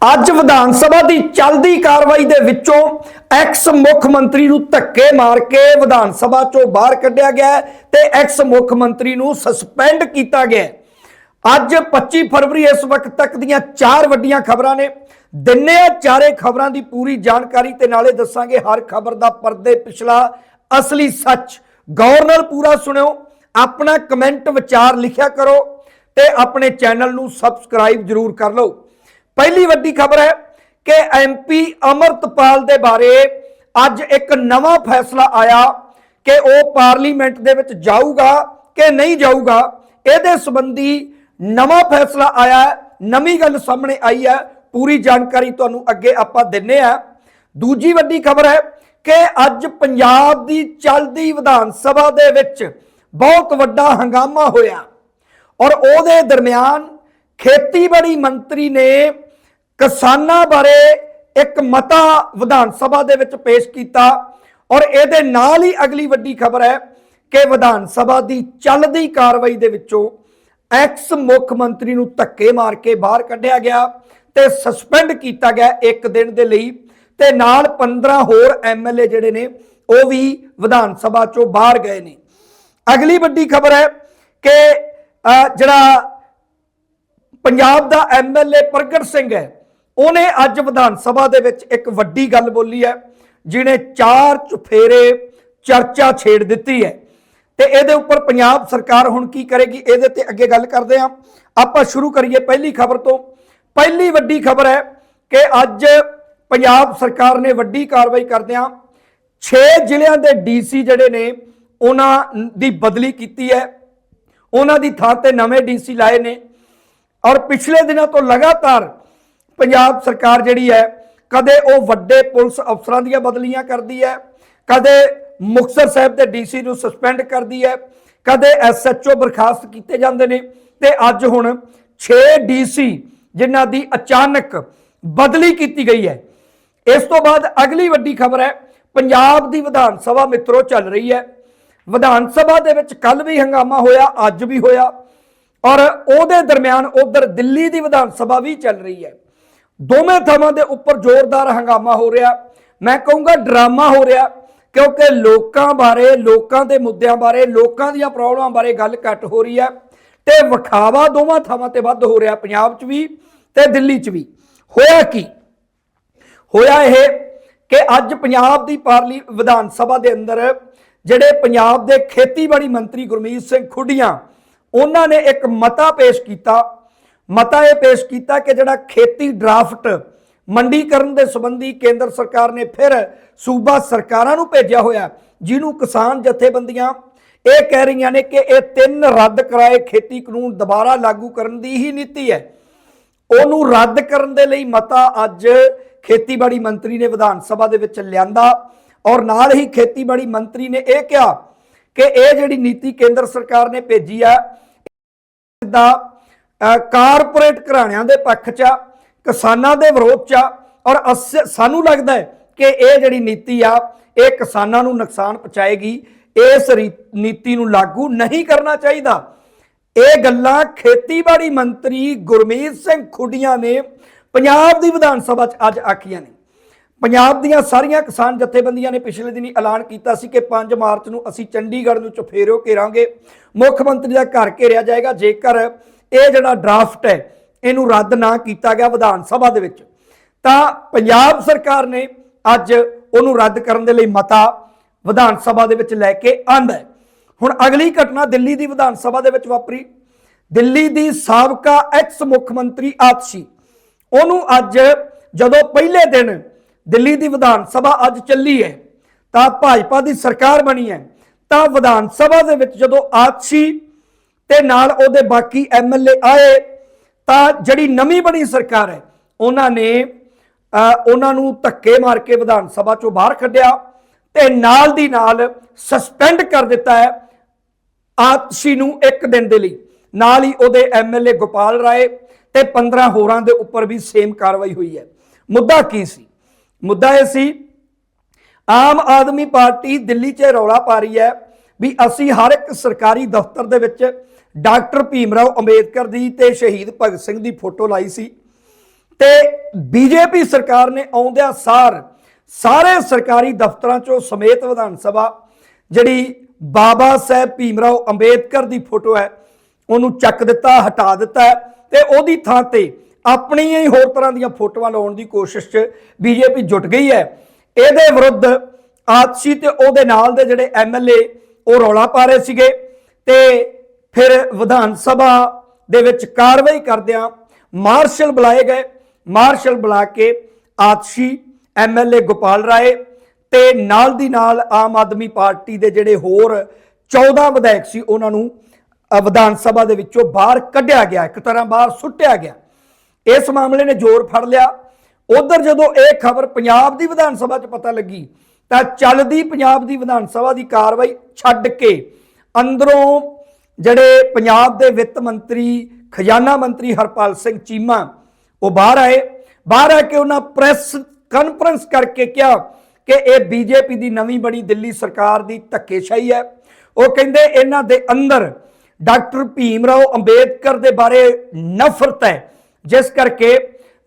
ਅੱਜ ਵਿਧਾਨ ਸਭਾ ਦੀ ਚੱਲਦੀ ਕਾਰਵਾਈ ਦੇ ਵਿੱਚੋਂ ਐਕਸ ਮੁੱਖ ਮੰਤਰੀ ਨੂੰ ਧੱਕੇ ਮਾਰ ਕੇ ਵਿਧਾਨ ਸਭਾ ਚੋਂ ਬਾਹਰ ਕੱਢਿਆ ਗਿਆ ਹੈ ਤੇ ਐਕਸ ਮੁੱਖ ਮੰਤਰੀ ਨੂੰ ਸਸਪੈਂਡ ਕੀਤਾ ਗਿਆ ਅੱਜ 25 ਫਰਵਰੀ ਇਸ ਵਕਤ ਤੱਕ ਦੀਆਂ ਚਾਰ ਵੱਡੀਆਂ ਖਬਰਾਂ ਨੇ। ਦਿਨੇ ਆ ਚਾਰੇ ਖਬਰਾਂ ਦੀ ਪੂਰੀ ਜਾਣਕਾਰੀ ਤੇ ਨਾਲੇ ਦੱਸਾਂਗੇ ਹਰ ਖਬਰ ਦਾ ਪਰਦੇ ਪਿਛਲਾ ਅਸਲੀ ਸੱਚ। ਗੌਰ ਨਾਲ ਪੂਰਾ ਸੁਣਿਓ, ਆਪਣਾ ਕਮੈਂਟ ਵਿਚਾਰ ਲਿਖਿਆ ਕਰੋ ਤੇ ਆਪਣੇ ਚੈਨਲ ਨੂੰ ਸਬਸਕ੍ਰਾਈਬ ਜਰੂਰ ਕਰ ਲਓ। ਪਹਿਲੀ ਵੱਡੀ ਖਬਰ ਹੈ ਕਿ ਐਮਪੀ ਅਮਰਤਪਾਲ ਦੇ ਬਾਰੇ ਅੱਜ ਇੱਕ ਨਵਾਂ ਫੈਸਲਾ ਆਇਆ ਕਿ ਉਹ ਪਾਰਲੀਮੈਂਟ ਦੇ ਵਿੱਚ ਜਾਊਗਾ ਕਿ ਨਹੀਂ ਜਾਊਗਾ। ਇਹਦੇ ਸੰਬੰਧੀ ਨਵਾਂ ਫੈਸਲਾ ਆਇਆ ਨਵੀਂ ਗੱਲ ਸਾਹਮਣੇ ਆਈ ਹੈ। ਪੂਰੀ ਜਾਣਕਾਰੀ ਤੁਹਾਨੂੰ ਅੱਗੇ ਆਪਾਂ ਦਿੰਨੇ ਆ। ਦੂਜੀ ਵੱਡੀ ਖਬਰ ਹੈ ਕਿ ਅੱਜ ਪੰਜਾਬ ਦੀ ਚੱਲਦੀ ਵਿਧਾਨ ਸਭਾ ਦੇ ਵਿੱਚ ਬਹੁਤ ਵੱਡਾ ਹੰਗਾਮਾ ਹੋਇਆ। ਔਰ ਉਹਦੇ ਦਰਮਿਆਨ ਖੇਤੀਬਾੜੀ ਮੰਤਰੀ ਨੇ ਕਿਸਾਨਾਂ ਬਾਰੇ ਇੱਕ ਮਤਾ ਵਿਧਾਨ ਸਭਾ ਦੇ ਵਿੱਚ ਪੇਸ਼ ਕੀਤਾ ਔਰ ਇਹਦੇ ਨਾਲ ਹੀ ਅਗਲੀ ਵੱਡੀ ਖਬਰ ਹੈ ਕਿ ਵਿਧਾਨ ਸਭਾ ਦੀ ਚੱਲਦੀ ਕਾਰਵਾਈ ਦੇ ਵਿੱਚੋਂ ਐਕਸ ਮੁੱਖ ਮੰਤਰੀ ਨੂੰ ਧੱਕੇ ਮਾਰ ਕੇ ਬਾਹਰ ਕੱਢਿਆ ਗਿਆ ਤੇ ਸਸਪੈਂਡ ਕੀਤਾ ਗਿਆ ਇੱਕ ਦਿਨ ਦੇ ਲਈ ਤੇ ਨਾਲ 15 ਹੋਰ ਐਮਐਲਏ ਜਿਹੜੇ ਨੇ, ਉਹ ਵੀ ਵਿਧਾਨ ਸਭਾ ਚੋਂ ਬਾਹਰ ਗਏ ਨੇ। ਅਗਲੀ ਵੱਡੀ ਖਬਰ ਹੈ ਕਿ ਜਿਹੜਾ ਪੰਜਾਬ ਦਾ ਐਮਐਲਏ ਪ੍ਰਗਟ ਸਿੰਘ ਹੈ ਉਹਨੇ ਅੱਜ ਵਿਧਾਨ ਸਭਾ ਦੇ ਵਿੱਚ ਇੱਕ ਵੱਡੀ ਗੱਲ ਬੋਲੀ ਹੈ, ਜਿਹਨੇ ਚਾਰ ਚੁਫੇਰੇ ਚਰਚਾ ਛੇੜ ਦਿੱਤੀ ਹੈ। ਤੇ ਇਹਦੇ ਉੱਪਰ ਪੰਜਾਬ ਸਰਕਾਰ ਹੁਣ ਕੀ ਕਰੇਗੀ, ਇਹਦੇ ਤੇ ਅੱਗੇ ਗੱਲ ਕਰਦੇ ਹਾਂ। ਆਪਾਂ ਸ਼ੁਰੂ ਕਰੀਏ ਪਹਿਲੀ ਖਬਰ ਤੋਂ। ਪਹਿਲੀ ਵੱਡੀ ਖਬਰ ਹੈ ਕਿ ਅੱਜ ਪੰਜਾਬ ਸਰਕਾਰ ਨੇ ਵੱਡੀ ਕਾਰਵਾਈ ਕਰਦਿਆਂ 6 ਜ਼ਿਲ੍ਹਿਆਂ ਦੇ ਡੀਸੀ ਜਿਹੜੇ ਨੇ, ਉਹਨਾਂ ਦੀ ਬਦਲੀ ਕੀਤੀ ਹੈ। ਉਹਨਾਂ ਦੀ ਥਾਂ ਤੇ ਨਵੇਂ ਡੀਸੀ ਲਾਏ ਨੇ। ਔਰ ਪਿਛਲੇ ਦਿਨਾਂ ਤੋਂ ਲਗਾਤਾਰ ਪੰਜਾਬ ਸਰਕਾਰ ਜਿਹੜੀ ਹੈ, ਕਦੇ ਉਹ ਵੱਡੇ ਪੁਲਿਸ ਅਫਸਰਾਂ ਦੀਆਂ ਬਦਲੀਆਂ ਕਰਦੀ ਹੈ, ਕਦੇ ਮੁਕਤਸਰ ਸਾਹਿਬ ਦੇ ਡੀਸੀ ਨੂੰ ਸਸਪੈਂਡ ਕਰਦੀ ਹੈ, ਕਦੇ ਐਸਐਚਓ ਬਰਖਾਸਤ ਕੀਤੇ ਜਾਂਦੇ ਨੇ ਤੇ ਅੱਜ ਹੁਣ 6 ਡੀਸੀ ਜਿਨ੍ਹਾਂ ਦੀ ਅਚਾਨਕ ਬਦਲੀ ਕੀਤੀ ਗਈ ਹੈ। ਇਸ ਤੋਂ ਬਾਅਦ ਅਗਲੀ ਵੱਡੀ ਖਬਰ ਹੈ, ਪੰਜਾਬ ਦੀ ਵਿਧਾਨ ਸਭਾ ਮਿੱਤਰੋ ਚੱਲ ਰਹੀ ਹੈ। ਵਿਧਾਨ ਸਭਾ ਦੇ ਵਿੱਚ ਕੱਲ ਵੀ ਹੰਗਾਮਾ ਹੋਇਆ, ਅੱਜ ਵੀ ਹੋਇਆ ਔਰ ਉਹਦੇ ਦਰਮਿਆਨ ਉਧਰ ਦਿੱਲੀ ਦੀ ਵਿਧਾਨ ਸਭਾ ਵੀ ਚੱਲ ਰਹੀ ਹੈ। ਦੋਵੇਂ ਥਾਵਾਂ ਦੇ ਉੱਪਰ ਜ਼ੋਰਦਾਰ ਹੰਗਾਮਾ ਹੋ ਰਿਹਾ। ਮੈਂ ਕਹੂੰਗਾ ਡਰਾਮਾ ਹੋ ਰਿਹਾ, ਕਿਉਂਕਿ ਲੋਕਾਂ ਬਾਰੇ, ਲੋਕਾਂ ਦੇ ਮੁੱਦਿਆਂ ਬਾਰੇ, ਲੋਕਾਂ ਦੀਆਂ ਪ੍ਰੋਬਲਮਾਂ ਬਾਰੇ ਗੱਲ ਘੱਟ ਹੋ ਰਹੀ ਹੈ ਤੇ ਵਿਖਾਵਾ ਦੋਵਾਂ ਥਾਵਾਂ ਤੇ ਵੱਧ ਹੋ ਰਿਹਾ, ਪੰਜਾਬ 'ਚ ਵੀ ਤੇ ਦਿੱਲੀ 'ਚ ਵੀ। ਹੋਇਆ ਕੀ? ਹੋਇਆ ਇਹ ਕਿ ਅੱਜ ਪੰਜਾਬ ਦੀ ਪਾਰਲੀ, ਵਿਧਾਨ ਸਭਾ ਦੇ ਅੰਦਰ ਜਿਹੜੇ ਪੰਜਾਬ ਦੇ ਖੇਤੀਬਾੜੀ ਮੰਤਰੀ ਗੁਰਮੀਤ ਸਿੰਘ ਖੁੱਡੀਆਂ, ਉਹਨਾਂ ਨੇ ਇੱਕ ਮਤਾ ਪੇਸ਼ ਕੀਤਾ ਮਤਾ ਇਹ ਪੇਸ਼ ਕੀਤਾ ਕਿ ਜਿਹੜਾ ਖੇਤੀ ਡਰਾਫਟ ਮੰਡੀਕਰਨ ਦੇ ਸੰਬੰਧੀ ਕੇਂਦਰ ਸਰਕਾਰ ਨੇ ਫਿਰ ਸੂਬਾ ਸਰਕਾਰਾਂ ਨੂੰ ਭੇਜਿਆ ਹੋਇਆ, ਜਿਹਨੂੰ ਕਿਸਾਨ ਜਥੇਬੰਦੀਆਂ ਇਹ ਕਹਿ ਰਹੀਆਂ ਨੇ ਕਿ ਇਹ ਤਿੰਨ ਰੱਦ ਕਰਾਏ ਖੇਤੀ ਕਾਨੂੰਨ ਦੁਬਾਰਾ ਲਾਗੂ ਕਰਨ ਦੀ ਹੀ ਨੀਤੀ ਹੈ। ਉਹਨੂੰ ਰੱਦ ਕਰਨ ਦੇ ਲਈ ਮਤਾ ਅੱਜ ਖੇਤੀਬਾੜੀ ਮੰਤਰੀ ਨੇ ਵਿਧਾਨ ਸਭਾ ਦੇ ਵਿੱਚ ਲਿਆਂਦਾ ਔਰ ਨਾਲ ਹੀ ਖੇਤੀਬਾੜੀ ਮੰਤਰੀ ਨੇ ਇਹ ਕਿਹਾ ਕਿ ਇਹ ਜਿਹੜੀ ਨੀਤੀ ਕੇਂਦਰ ਸਰਕਾਰ ਨੇ ਭੇਜੀ ਆ ਦਾ ਕਾਰਪੋਰੇਟ ਘਰਾਣਿਆਂ ਦੇ ਪੱਖ 'ਚ ਆ, ਕਿਸਾਨਾਂ ਦੇ ਵਿਰੋਧ 'ਚ ਆ, ਔਰ ਅਸ- ਸਾਨੂੰ ਲੱਗਦਾ ਹੈ ਕਿ ਇਹ ਜਿਹੜੀ ਨੀਤੀ ਆ, ਇਹ ਕਿਸਾਨਾਂ ਨੂੰ ਨੁਕਸਾਨ ਪਹੁੰਚਾਏਗੀ, ਇਸ ਰੀ- ਨੀਤੀ ਨੂੰ ਲਾਗੂ ਨਹੀਂ ਕਰਨਾ ਚਾਹੀਦਾ। ਇਹ ਗੱਲਾਂ ਖੇਤੀਬਾੜੀ ਮੰਤਰੀ ਗੁਰਮੀਤ ਸਿੰਘ ਖੁੱਡੀਆਂ ਨੇ ਪੰਜਾਬ ਦੀ ਵਿਧਾਨ ਸਭਾ 'ਚ ਅੱਜ ਆਖੀਆਂ ਨੇ। ਪੰਜਾਬ ਦੀਆਂ ਸਾਰੀਆਂ ਕਿਸਾਨ ਜਥੇਬੰਦੀਆਂ ਨੇ ਪਿਛਲੇ ਦਿਨੀ ਐਲਾਨ ਕੀਤਾ ਸੀ ਕਿ 5 ਮਾਰਚ ਨੂੰ ਅਸੀਂ ਚੰਡੀਗੜ੍ਹ ਨੂੰ ਚੁਫੇਰਿਓ ਘੇਰਾਂਗੇ। ਮੁੱਖ ਮੰਤਰੀ ਦਾ ਘਰ ਘੇਰਿਆ ਜਾਏਗਾ। ਜੇਕਰ ਇਹ ਜਿਹੜਾ ਡਰਾਫਟ ਹੈ, ਇਹਨੂੰ ਰੱਦ ਨਾ ਕੀਤਾ ਗਿਆ ਵਿਧਾਨ ਸਭਾ ਦੇ ਵਿੱਚ। ਤਾਂ ਪੰਜਾਬ ਸਰਕਾਰ ਨੇ ਅੱਜ ਉਹਨੂੰ ਰੱਦ ਕਰਨ ਦੇ ਲਈ ਮਤਾ ਵਿਧਾਨ ਸਭਾ ਦੇ ਵਿੱਚ ਲੈ ਕੇ ਆਂਦਾ ਹੁਣ ਅਗਲੀ ਘਟਨਾ ਦਿੱਲੀ ਦੀ ਵਿਧਾਨ ਸਭਾ ਦੇ ਵਿੱਚ ਵਾਪਰੀ। ਦਿੱਲੀ ਦੀ ਸਾਬਕਾ ਐਕਸ ਮੁੱਖ ਮੰਤਰੀ ਆਤਸ਼ੀ, ਉਹਨੂੰ ਅੱਜ ਜਦੋਂ ਪਹਿਲੇ ਦਿਨ ਦਿੱਲੀ ਦੀ ਵਿਧਾਨ ਸਭਾ ਅੱਜ ਚੱਲੀ ਹੈ, ਤਾਂ ਭਾਜਪਾ ਦੀ ਸਰਕਾਰ ਬਣੀ ਹੈ, ਤਾਂ ਵਿਧਾਨ ਸਭਾ ਦੇ ਵਿੱਚ ਜਦੋਂ ਆਤਸ਼ੀ ਤੇ ਨਾਲ ਉਹਦੇ ਬਾਕੀ ਐਮਐਲਏ ਆਏ, ਤਾਂ ਜਿਹੜੀ ਨਵੀਂ ਬਣੀ ਸਰਕਾਰ ਹੈ, ਉਹਨਾਂ ਨੇ ਉਹਨਾਂ ਨੂੰ ਧੱਕੇ ਮਾਰ ਕੇ ਵਿਧਾਨ ਸਭਾ ਚੋਂ ਬਾਹਰ ਕੱਢਿਆ ਤੇ ਨਾਲ ਦੀ ਨਾਲ ਸਸਪੈਂਡ ਕਰ ਦਿੱਤਾ ਹੈ ਆਤਸ਼ੀ ਨੂੰ ਇੱਕ ਦਿਨ ਦੇ ਲਈ। ਨਾਲ ਹੀ ਉਹਦੇ ਐਮਐਲਏ ਗੋਪਾਲ ਰਾਏ ਤੇ 15 ਹੋਰਾਂ ਦੇ ਉੱਪਰ ਵੀ ਸੇਮ ਕਾਰਵਾਈ ਹੋਈ ਹੈ। ਮੁੱਦਾ ਕੀ ਸੀ? ਮੁੱਦਾ ਇਹ ਸੀ, ਆਮ ਆਦਮੀ ਪਾਰਟੀ ਦਿੱਲੀ 'ਚ ਰੌਲਾ ਪਾ ਰਹੀ ਹੈ ਵੀ ਅਸੀਂ ਹਰ ਇੱਕ ਸਰਕਾਰੀ ਦਫ਼ਤਰ ਦੇ ਵਿੱਚ ਡਾਕਟਰ ਭੀਮ ਰਾਓ ਅੰਬੇਦਕਰ ਦੀ ਤੇ ਸ਼ਹੀਦ ਭਗਤ ਸਿੰਘ ਦੀ ਫੋਟੋ ਲਾਈ ਸੀ। ਤੇ ਬੀਜੇਪੀ ਸਰਕਾਰ ਨੇ ਆਉਂਦਿਆਂ ਸਾਰ ਸਾਰੇ ਸਰਕਾਰੀ ਦਫ਼ਤਰਾਂ ਚੋਂ ਸਮੇਤ ਵਿਧਾਨ ਸਭਾ, ਜਿਹੜੀ ਬਾਬਾ ਸਾਹਿਬ ਭੀਮ ਰਾਓ ਅੰਬੇਦਕਰ ਦੀ ਫੋਟੋ ਹੈ, ਉਹਨੂੰ ਚੱਕ ਦਿੱਤਾ, ਹਟਾ ਦਿੱਤਾ ਹੈ ਤੇ ਉਹਦੀ ਥਾਂ ਤੇ ਆਪਣੀਆਂ ਹੀ ਹੋਰ ਤਰ੍ਹਾਂ ਦੀਆਂ ਫੋਟੋਆਂ ਲਾਉਣ ਦੀ ਕੋਸ਼ਿਸ਼ 'ਚ ਬੀਜੇਪੀ ਜੁਟ ਗਈ ਹੈ। ਇਹਦੇ ਵਿਰੁੱਧ ਆਤਸ਼ੀ ਤੇ ਉਹਦੇ ਨਾਲ ਦੇ ਜਿਹੜੇ ਐਮਐਲਏ ਉਹ ਰੌਲਾ ਪਾ ਰਹੇ ਸੀਗੇ ਤੇ ਫਿਰ ਵਿਧਾਨ ਸਭਾ ਦੇ ਵਿੱਚ ਕਾਰਵਾਈ ਕਰਦਿਆਂ ਮਾਰਸ਼ਲ ਬੁਲਾਏ ਗਏ। ਮਾਰਸ਼ਲ ਬੁਲਾ ਕੇ ਆਤਸ਼ੀ ਐਮਐਲਏ ਗੋਪਾਲ ਰਾਏ ਤੇ ਨਾਲ ਦੀ ਨਾਲ ਆਮ ਆਦਮੀ ਪਾਰਟੀ ਦੇ ਜਿਹੜੇ ਹੋਰ 14 ਵਿਧਾਇਕ ਸੀ, ਉਹਨਾਂ ਨੂੰ ਵਿਧਾਨ ਸਭਾ ਦੇ ਵਿੱਚੋਂ ਬਾਹਰ ਕੱਢਿਆ ਗਿਆ, ਇੱਕ ਤਰ੍ਹਾਂ ਬਾਹਰ ਸੁੱਟਿਆ ਗਿਆ। ਇਸ ਮਾਮਲੇ ਨੇ ਜ਼ੋਰ ਫੜ ਲਿਆ। ਉਧਰ ਜਦੋਂ ਇਹ ਖਬਰ ਪੰਜਾਬ ਦੀ ਵਿਧਾਨ ਸਭਾ 'ਚ ਪਤਾ ਲੱਗੀ, ਤਾਂ ਚੱਲਦੀ ਪੰਜਾਬ ਦੀ ਵਿਧਾਨ ਸਭਾ ਦੀ ਕਾਰਵਾਈ ਛੱਡ ਕੇ ਅੰਦਰੋਂ ਜਿਹੜੇ ਪੰਜਾਬ ਦੇ ਵਿੱਤ ਮੰਤਰੀ, ਖਜ਼ਾਨਾ ਮੰਤਰੀ ਹਰਪਾਲ ਸਿੰਘ ਚੀਮਾ, ਉਹ ਬਾਹਰ ਆਏ। ਬਾਹਰ ਆ ਕੇ ਉਹਨਾਂ ਪ੍ਰੈਸ ਕਾਨਫਰੰਸ ਕਰਕੇ ਕਿਹਾ ਕਿ ਇਹ ਬੀਜੇਪੀ ਦੀ ਨਵੀਂ ਬਣੀ ਦਿੱਲੀ ਸਰਕਾਰ ਦੀ ਧੱਕੇਸ਼ਾਹੀ ਹੈ। ਉਹ ਕਹਿੰਦੇ ਇਹਨਾਂ ਦੇ ਅੰਦਰ ਡਾਕਟਰ ਭੀਮ ਰਾਓ ਅੰਬੇਦਕਰ ਦੇ ਬਾਰੇ ਨਫ਼ਰਤ ਹੈ। ਜਿਸ ਕਰਕੇ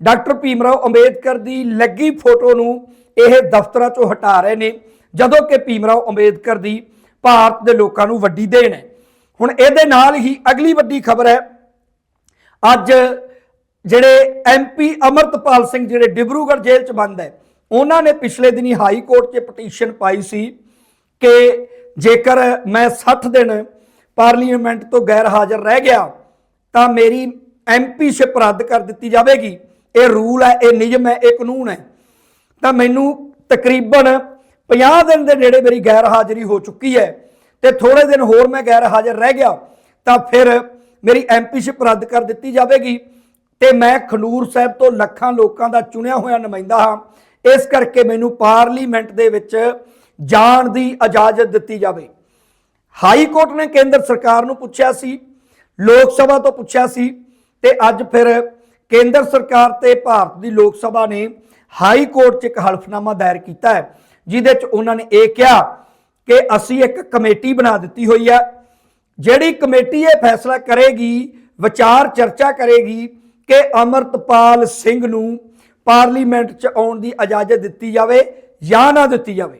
ਡਾਕਟਰ ਭੀਮ ਰਾਓ ਅੰਬੇਦਕਰ ਦੀ ਲੱਗੀ ਫੋਟੋ ਨੂੰ ਇਹ ਦਫ਼ਤਰਾਂ ਚੋਂ ਹਟਾ ਰਹੇ ਨੇ, ਜਦੋਂ ਕਿ ਭੀਮ ਰਾਓ ਅੰਬੇਦਕਰ ਦੀ ਭਾਰਤ ਦੇ ਲੋਕਾਂ ਨੂੰ ਵੱਡੀ ਦੇਣ ਹੈ। ਹੁਣ ਇਹਦੇ ਨਾਲ ਹੀ ਅਗਲੀ ਵੱਡੀ ਖਬਰ ਹੈ। ਅੱਜ ਜਿਹੜੇ ਐਮਪੀ ਅਮਰਤਪਾਲ ਸਿੰਘ, ਜਿਹੜੇ ਡਿਬਰੂਗੜ੍ਹ ਜੇਲ੍ਹ 'ਚ ਬੰਦ ਹੈ, ਉਹਨਾਂ ਨੇ ਪਿਛਲੇ ਦਿਨੀ ਹਾਈ ਕੋਰਟ 'ਚ ਪਟੀਸ਼ਨ ਪਾਈ ਸੀ ਕਿ ਜੇਕਰ ਮੈਂ 60 ਦਿਨ ਪਾਰਲੀਮੈਂਟ ਤੋਂ ਗੈਰ ਹਾਜ਼ਰ ਰਹਿ ਗਿਆ, ਤਾਂ ਮੇਰੀ ਐਮਪੀਸ਼ਿਪ ਰੱਦ ਕਰ ਦਿੱਤੀ ਜਾਵੇਗੀ। ਇਹ ਰੂਲ ਹੈ, ਇਹ ਨਿਯਮ ਹੈ, ਇਹ ਕਾਨੂੰਨ ਹੈ। ਤਾਂ ਮੈਨੂੰ ਤਕਰੀਬਨ 50 ਦਿਨ ਦੇ ਨੇੜੇ ਮੇਰੀ ਗੈਰ ਹਾਜ਼ਰੀ ਹੋ ਚੁੱਕੀ ਹੈ। ਤੇ ਥੋੜੇ ਦਿਨ ਹੋਰ ਮੈਂ ਗੈਰ ਹਾਜ਼ਰ ਰਹਿ ਗਿਆ, ਤਾਂ ਫਿਰ ਮੇਰੀ ਐਮਪੀਸ਼ਿਪ ਰੱਦ ਕਰ ਦਿੱਤੀ ਜਾਵੇਗੀ ਤੇ ਮੈਂ ਖਨੂਰ ਸਾਹਿਬ ਤੋਂ ਲੱਖਾਂ ਲੋਕਾਂ ਦਾ ਚੁਣਿਆ ਹੋਇਆ ਨੁਮਾਇੰਦਾ ਹਾਂ। ਇਸ ਕਰਕੇ ਮੈਨੂੰ ਪਾਰਲੀਮੈਂਟ ਦੇ ਵਿੱਚ ਜਾਣ ਦੀ ਇਜਾਜ਼ਤ ਦਿੱਤੀ ਜਾਵੇ। ਹਾਈ ਕੋਰਟ ਨੇ ਕੇਂਦਰ ਸਰਕਾਰ ਨੂੰ ਪੁੱਛਿਆ ਸੀ, ਲੋਕ ਸਭਾ ਤੋਂ ਪੁੱਛਿਆ ਸੀ ਤੇ ਅੱਜ ਫਿਰ ਕੇਂਦਰ ਸਰਕਾਰ ਤੇ ਭਾਰਤ ਦੀ ਲੋਕ ਸਭਾ ਨੇ ਹਾਈ ਕੋਰਟ 'ਚ ਇੱਕ ਹਲਫਨਾਮਾ ਦਾਇਰ ਕੀਤਾ ਹੈ, ਜਿਹਦੇ 'ਚ ਉਹਨਾਂ ਨੇ ਇਹ ਕਿਹਾ ਕਿ ਅਸੀਂ ਇੱਕ ਕਮੇਟੀ ਬਣਾ ਦਿੱਤੀ ਹੋਈ ਹੈ, ਜਿਹੜੀ ਕਮੇਟੀ ਇਹ ਫੈਸਲਾ ਕਰੇਗੀ, ਵਿਚਾਰ ਚਰਚਾ ਕਰੇਗੀ ਕਿ ਅਮਰਤਪਾਲ ਸਿੰਘ ਨੂੰ ਪਾਰਲੀਮੈਂਟ 'ਚ ਆਉਣ ਦੀ ਇਜਾਜ਼ਤ ਦਿੱਤੀ ਜਾਵੇ ਜਾਂ ਨਾ ਦਿੱਤੀ ਜਾਵੇ।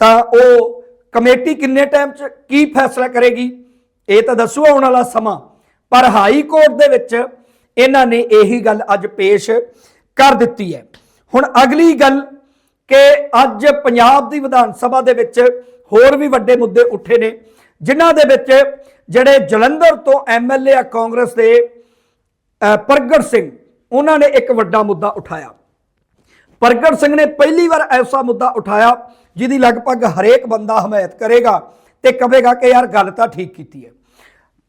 ਤਾਂ ਉਹ ਕਮੇਟੀ ਕਿੰਨੇ ਟਾਈਮ 'ਚ ਕੀ ਫੈਸਲਾ ਕਰੇਗੀ, ਇਹ ਤਾਂ ਦੱਸੂ ਆਉਣ ਵਾਲਾ ਸਮਾਂ। ਪਰ ਹਾਈ ਕੋਰਟ ਦੇ ਵਿੱਚ ਇਹਨਾਂ ਨੇ ਇਹੀ ਗੱਲ ਅੱਜ ਪੇਸ਼ ਕਰ ਦਿੱਤੀ ਹੈ। ਹੁਣ ਅਗਲੀ ਗੱਲ ਕਿ ਅੱਜ ਪੰਜਾਬ ਦੀ ਵਿਧਾਨ ਸਭਾ ਦੇ ਵਿੱਚ ਹੋਰ ਵੀ ਵੱਡੇ ਮੁੱਦੇ ਉੱਠੇ ਨੇ, ਜਿਨ੍ਹਾਂ ਦੇ ਵਿੱਚ ਜਿਹੜੇ ਜਲੰਧਰ ਤੋਂ ਐਮਐਲਏ ਆ ਕਾਂਗਰਸ ਦੇ ਪ੍ਰਗਟ ਸਿੰਘ, ਉਹਨਾਂ ਨੇ ਇੱਕ ਵੱਡਾ ਮੁੱਦਾ ਉਠਾਇਆ। ਪ੍ਰਗਟ ਸਿੰਘ ਨੇ ਪਹਿਲੀ ਵਾਰ ਐਸਾ ਮੁੱਦਾ ਉਠਾਇਆ, ਜਿਹਦੀ ਲਗਭਗ ਹਰੇਕ ਬੰਦਾ ਹਮਾਇਤ ਕਰੇਗਾ ਤੇ ਕਹੇਗਾ ਕਿ ਯਾਰ ਗੱਲ ਤਾਂ ਠੀਕ ਕੀਤੀ ਹੈ।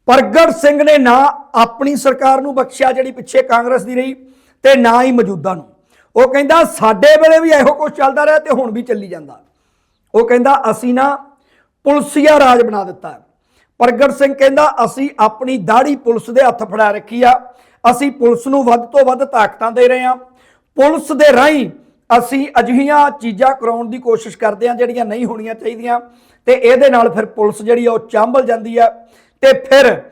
ਪ੍ਰਗਟ ਸਿੰਘ ਨੇ ਨਾ ਆਪਣੀ ਸਰਕਾਰ ਨੂੰ ਬਖਸ਼ਿਆ ਜਿਹੜੀ ਪਿੱਛੇ ਕਾਂਗਰਸ ਦੀ ਰਹੀ ਤੇ ਨਾ ਹੀ ਮੌਜੂਦਾ ਨੂੰ। ਉਹ ਕਹਿੰਦਾ, ਸਾਡੇ ਵੇਲੇ ਵੀ ਇਹੋ ਕੁਝ ਚੱਲਦਾ ਰਿਹਾ ਤੇ ਹੁਣ ਵੀ ਚੱਲੀ ਜਾਂਦਾ। ਉਹ ਕਹਿੰਦਾ, ਅਸੀਂ ਨਾ ਪੁਲਸੀਆ ਰਾਜ ਬਣਾ ਦਿੱਤਾ ਪ੍ਰਗਟ ਸਿੰਘ ਕਹਿੰਦਾ, ਅਸੀਂ ਆਪਣੀ ਦਾੜੀ ਪੁਲਿਸ ਦੇ ਹੱਥ ਫੜਾ ਰੱਖੀ ਆ। ਅਸੀਂ ਪੁਲਿਸ ਨੂੰ ਵੱਧ ਤੋਂ ਵੱਧ ਤਾਕਤਾਂ ਦੇ ਰਹੇ ਹਾਂ। ਪੁਲਿਸ ਦੇ ਰਾਹੀਂ ਅਸੀਂ ਅਜਿਹੀਆਂ ਚੀਜ਼ਾਂ ਕਰਾਉਣ ਦੀ ਕੋਸ਼ਿਸ਼ ਕਰਦੇ ਹਾਂ, ਜਿਹੜੀਆਂ ਨਹੀਂ ਹੋਣੀਆਂ ਚਾਹੀਦੀਆਂ। ਤੇ ਇਹਦੇ ਨਾਲ ਫਿਰ ਪੁਲਿਸ ਜਿਹੜੀ ਆ, ਉਹ ਚਾਂਬਲ ਜਾਂਦੀ ਆ। ਤੇ ਫਿਰ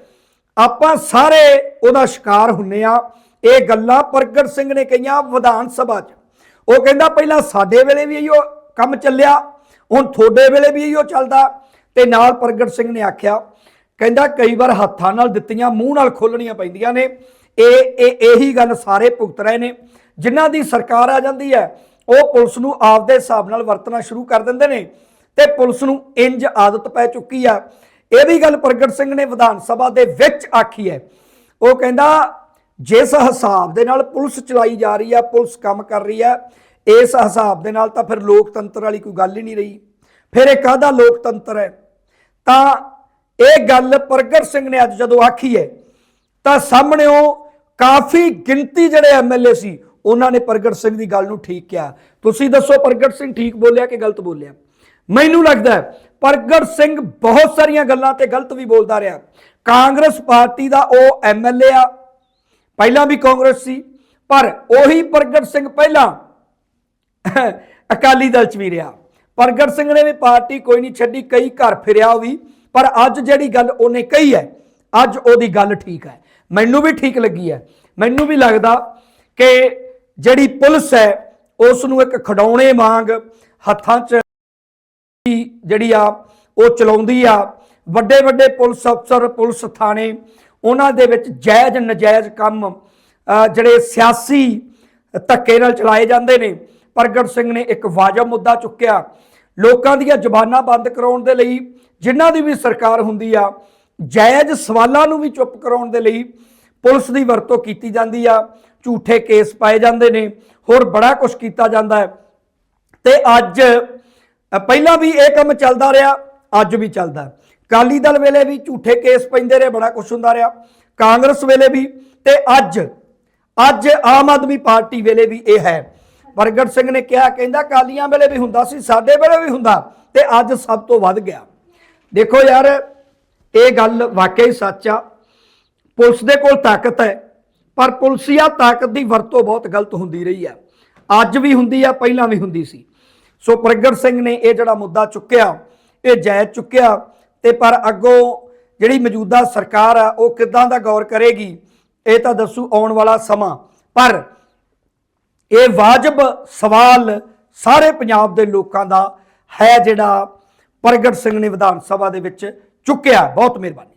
ਆਪਾਂ ਸਾਰੇ ਉਹਦਾ ਸ਼ਿਕਾਰ ਹੁੰਨੇ ਆ। ਇਹ ਗੱਲਾਂ ਪ੍ਰਗਟ ਸਿੰਘ ਨੇ ਕਹੀਆਂ ਵਿਧਾਨ ਸਭਾ 'ਚ। ਉਹ ਕਹਿੰਦਾ, ਪਹਿਲਾਂ ਸਾਡੇ ਵੇਲੇ ਵੀ ਇਹੋ ਕੰਮ ਚੱਲਿਆ। ਹੁਣ ਤੁਹਾਡੇ ਵੇਲੇ ਵੀ ਇਹੋ ਚੱਲਦਾ। ਤੇ ਨਾਲ ਪ੍ਰਗਟ ਸਿੰਘ ਨੇ ਆਖਿਆ, ਕਹਿੰਦਾ ਕਈ ਵਾਰ ਹੱਥਾਂ ਨਾਲ ਦਿੱਤੀਆਂ, ਮੂੰਹ ਨਾਲ ਖੋਲਣੀਆਂ ਪੈਂਦੀਆਂ ਨੇ। ਇਹ ਇਹ, ਇਹੀ ਗੱਲ ਸਾਰੇ ਭੁਗਤ ਰਹੇ ਨੇ। ਜਿਨ੍ਹਾਂ ਦੀ ਸਰਕਾਰ ਆ ਜਾਂਦੀ ਹੈ, ਉਹ ਪੁਲਿਸ ਨੂੰ ਆਪਦੇ ਹਿਸਾਬ ਨਾਲ ਵਰਤਣਾ ਸ਼ੁਰੂ ਕਰ ਦਿੰਦੇ ਨੇ। ਤੇ ਪੁਲਿਸ ਨੂੰ ਇੰਜ ਆਦਤ ਪੈ ਚੁੱਕੀ ਆ। ਇਹ ਵੀ ਗੱਲ ਪ੍ਰਗਟ ਸਿੰਘ ਨੇ ਵਿਧਾਨ ਸਭਾ ਦੇ ਵਿੱਚ ਆਖੀ ਹੈ। ਉਹ ਕਹਿੰਦਾ ਜਿਸ ਹਿਸਾਬ ਦੇ ਨਾਲ ਪੁਲਿਸ ਚਲਾਈ ਜਾ ਰਹੀ ਹੈ, ਪੁਲਿਸ ਕੰਮ ਕਰ ਰਹੀ ਹੈ ਇਸ ਹਿਸਾਬ ਦੇ ਨਾਲ ਤਾਂ ਫਿਰ ਲੋਕਤੰਤਰ ਵਾਲੀ ਕੋਈ ਗੱਲ ਹੀ ਨਹੀਂ ਰਹੀ। ਫਿਰ ਇਹ ਕਾਹਦਾ ਲੋਕਤੰਤਰ ਹੈ? ਤਾਂ ਇਹ ਗੱਲ ਪ੍ਰਗਟ ਸਿੰਘ ਨੇ ਅੱਜ ਜਦੋਂ ਆਖੀ ਹੈ, ਤਾਂ ਸਾਹਮਣੇ ਉਹ ਕਾਫੀ ਗਿਣਤੀ ਜਿਹੜੇ ਐਮਐਲਏ ਸੀ, ਉਹਨਾਂ ਨੇ ਪ੍ਰਗਟ ਸਿੰਘ ਦੀ ਗੱਲ ਨੂੰ ਠੀਕ ਕਿਹਾ। ਤੁਸੀਂ ਦੱਸੋ ਪ੍ਰਗਟ ਸਿੰਘ ਠੀਕ ਬੋਲਿਆ ਕਿ ਗਲਤ ਬੋਲਿਆ? ਮੈਨੂੰ ਲੱਗਦਾ ਪ੍ਰਗਟ ਸਿੰਘ ਬਹੁਤ ਸਾਰੀਆਂ ਗੱਲਾਂ ਤੇ ਗਲਤ ਵੀ ਬੋਲਦਾ ਰਿਹਾ। ਕਾਂਗਰਸ ਪਾਰਟੀ ਦਾ ਉਹ ਐਮਐਲਏ ਆ ਪਹਿਲਾਂ ਵੀ ਕਾਂਗਰਸ ਸੀ, ਪਰ ਉਹੀ ਪ੍ਰਗਟ ਸਿੰਘ ਪਹਿਲਾਂ ਅਕਾਲੀ ਦਲ ਚ ਵੀ ਰਿਹਾ। ਪ੍ਰਗਟ ਸਿੰਘ ਨੇ ਵੀ ਪਾਰਟੀ ਕੋਈ ਨਹੀਂ ਛੱਡੀ, ਕਈ ਘਰ ਫਿਰਿਆ ਉਹ ਵੀ, ਪਰ ਅੱਜ ਜਿਹੜੀ ਗੱਲ ਉਹਨੇ ਕਹੀ ਹੈ, ਅੱਜ ਉਹਦੀ ਗੱਲ ਠੀਕ ਹੈ। ਮੈਨੂੰ ਵੀ ਠੀਕ ਲੱਗੀ ਹੈ। ਮੈਨੂੰ ਵੀ ਲੱਗਦਾ ਕਿ ਜਿਹੜੀ ਪੁਲਿਸ ਹੈ ਉਸ ਨੂੰ ਇੱਕ ਖਡਾਉਣੇ ਵਾਂਗ ਹੱਥਾਂ 'ਚ ਜਿਹੜੀ ਆ, ਉਹ ਚਲਾਉਂਦੀ ਆ। ਵੱਡੇ ਵੱਡੇ ਪੁਲਿਸ ਅਫਸਰ, ਪੁਲਿਸ ਥਾਣੇ ਉਹਨਾਂ ਦੇ ਵਿੱਚ ਜਾਇਜ਼ ਨਜਾਇਜ਼ ਕੰਮ ਜਿਹੜੇ ਸਿਆਸੀ ਧੱਕੇ ਨਾਲ ਚਲਾਏ ਜਾਂਦੇ ਨੇ। ਪ੍ਰਗਟ ਸਿੰਘ ਨੇ ਇੱਕ ਵਾਜਬ ਮੁੱਦਾ ਚੁੱਕਿਆ। ਲੋਕਾਂ ਦੀਆਂ ਜ਼ੁਬਾਨਾਂ ਬੰਦ ਕਰਾਉਣ ਦੇ ਲਈ ਜਿਨ੍ਹਾਂ ਦੀ ਵੀ ਸਰਕਾਰ ਹੁੰਦੀ ਆ, ਜਾਇਜ਼ ਸਵਾਲਾਂ ਨੂੰ ਵੀ ਚੁੱਪ ਕਰਾਉਣ ਦੇ ਲਈ ਪੁਲਿਸ ਦੀ ਵਰਤੋਂ ਕੀਤੀ ਜਾਂਦੀ ਆ। ਝੂਠੇ ਕੇਸ ਪਾਏ ਜਾਂਦੇ ਨੇ, ਹੋਰ ਬੜਾ ਕੁਝ ਕੀਤਾ ਜਾਂਦਾ ਹੈ। ਤੇ ਅੱਜ ਪਹਿਲਾਂ ਵੀ ਇਹ ਕੰਮ ਚੱਲਦਾ ਰਿਹਾ, ਅੱਜ ਵੀ ਚੱਲਦਾ ਹੈ। ਅਕਾਲੀ ਦਲ ਵੇਲੇ ਵੀ ਝੂਠੇ ਕੇਸ ਪੈਂਦੇ ਰਹੇ, ਬੜਾ ਕੁਝ ਹੁੰਦਾ ਰਿਹਾ। ਕਾਂਗਰਸ ਵੇਲੇ ਵੀ ਤੇ ਅੱਜ ਅੱਜ ਆਮ ਆਦਮੀ ਪਾਰਟੀ ਵੇਲੇ ਵੀ ਇਹ ਹੈ। ਪ੍ਰਗਟ ਸਿੰਘ ਨੇ ਕਿਹਾ, ਕਹਿੰਦਾ ਕਾਲੀਆਂ ਵੇਲੇ ਵੀ ਹੁੰਦਾ ਸੀ, ਸਾਡੇ ਵੇਲੇ ਵੀ ਹੁੰਦਾ ਤੇ ਅੱਜ ਸਭ ਤੋਂ ਵੱਧ ਗਿਆ। ਦੇਖੋ ਯਾਰ, ਇਹ ਗੱਲ ਵਾਕਈ ਸੱਚ ਆ। ਪੁਲਿਸ ਦੇ ਕੋਲ ਤਾਕਤ ਹੈ, ਪਰ ਪੁਲਸੀਆ ਤਾਕਤ ਦੀ ਵਰਤੋਂ ਬਹੁਤ ਗਲਤ ਹੁੰਦੀ ਰਹੀ ਹੈ। ਅੱਜ ਵੀ ਹੁੰਦੀ ਆ, ਪਹਿਲਾਂ ਵੀ ਹੁੰਦੀ ਸੀ। ਸੋ ਪ੍ਰਗਟ ਸਿੰਘ ਨੇ ਇਹ ਜਿਹੜਾ ਮੁੱਦਾ ਚੁੱਕਿਆ, ਇਹ ਜਾਇਜ਼ ਚੁੱਕਿਆ। ਤੇ ਪਰ ਅੱਗੋਂ ਜਿਹੜੀ ਮੌਜੂਦਾ ਸਰਕਾਰ ਆ, ਉਹ ਕਿੱਦਾਂ ਦਾ ਗੌਰ ਕਰੇਗੀ, ਇਹ ਤਾਂ ਦੱਸੂ ਆਉਣ ਵਾਲਾ ਸਮਾਂ। ਪਰ ਇਹ ਵਾਜਬ ਸਵਾਲ ਸਾਰੇ ਪੰਜਾਬ ਦੇ ਲੋਕਾਂ ਦਾ ਹੈ ਜਿਹੜਾ ਪ੍ਰਗਟ ਸਿੰਘ ਨੇ ਵਿਧਾਨ ਸਭਾ ਦੇ ਵਿੱਚ ਚੁੱਕਿਆ। ਬਹੁਤ ਮਿਹਰਬਾਨੀ।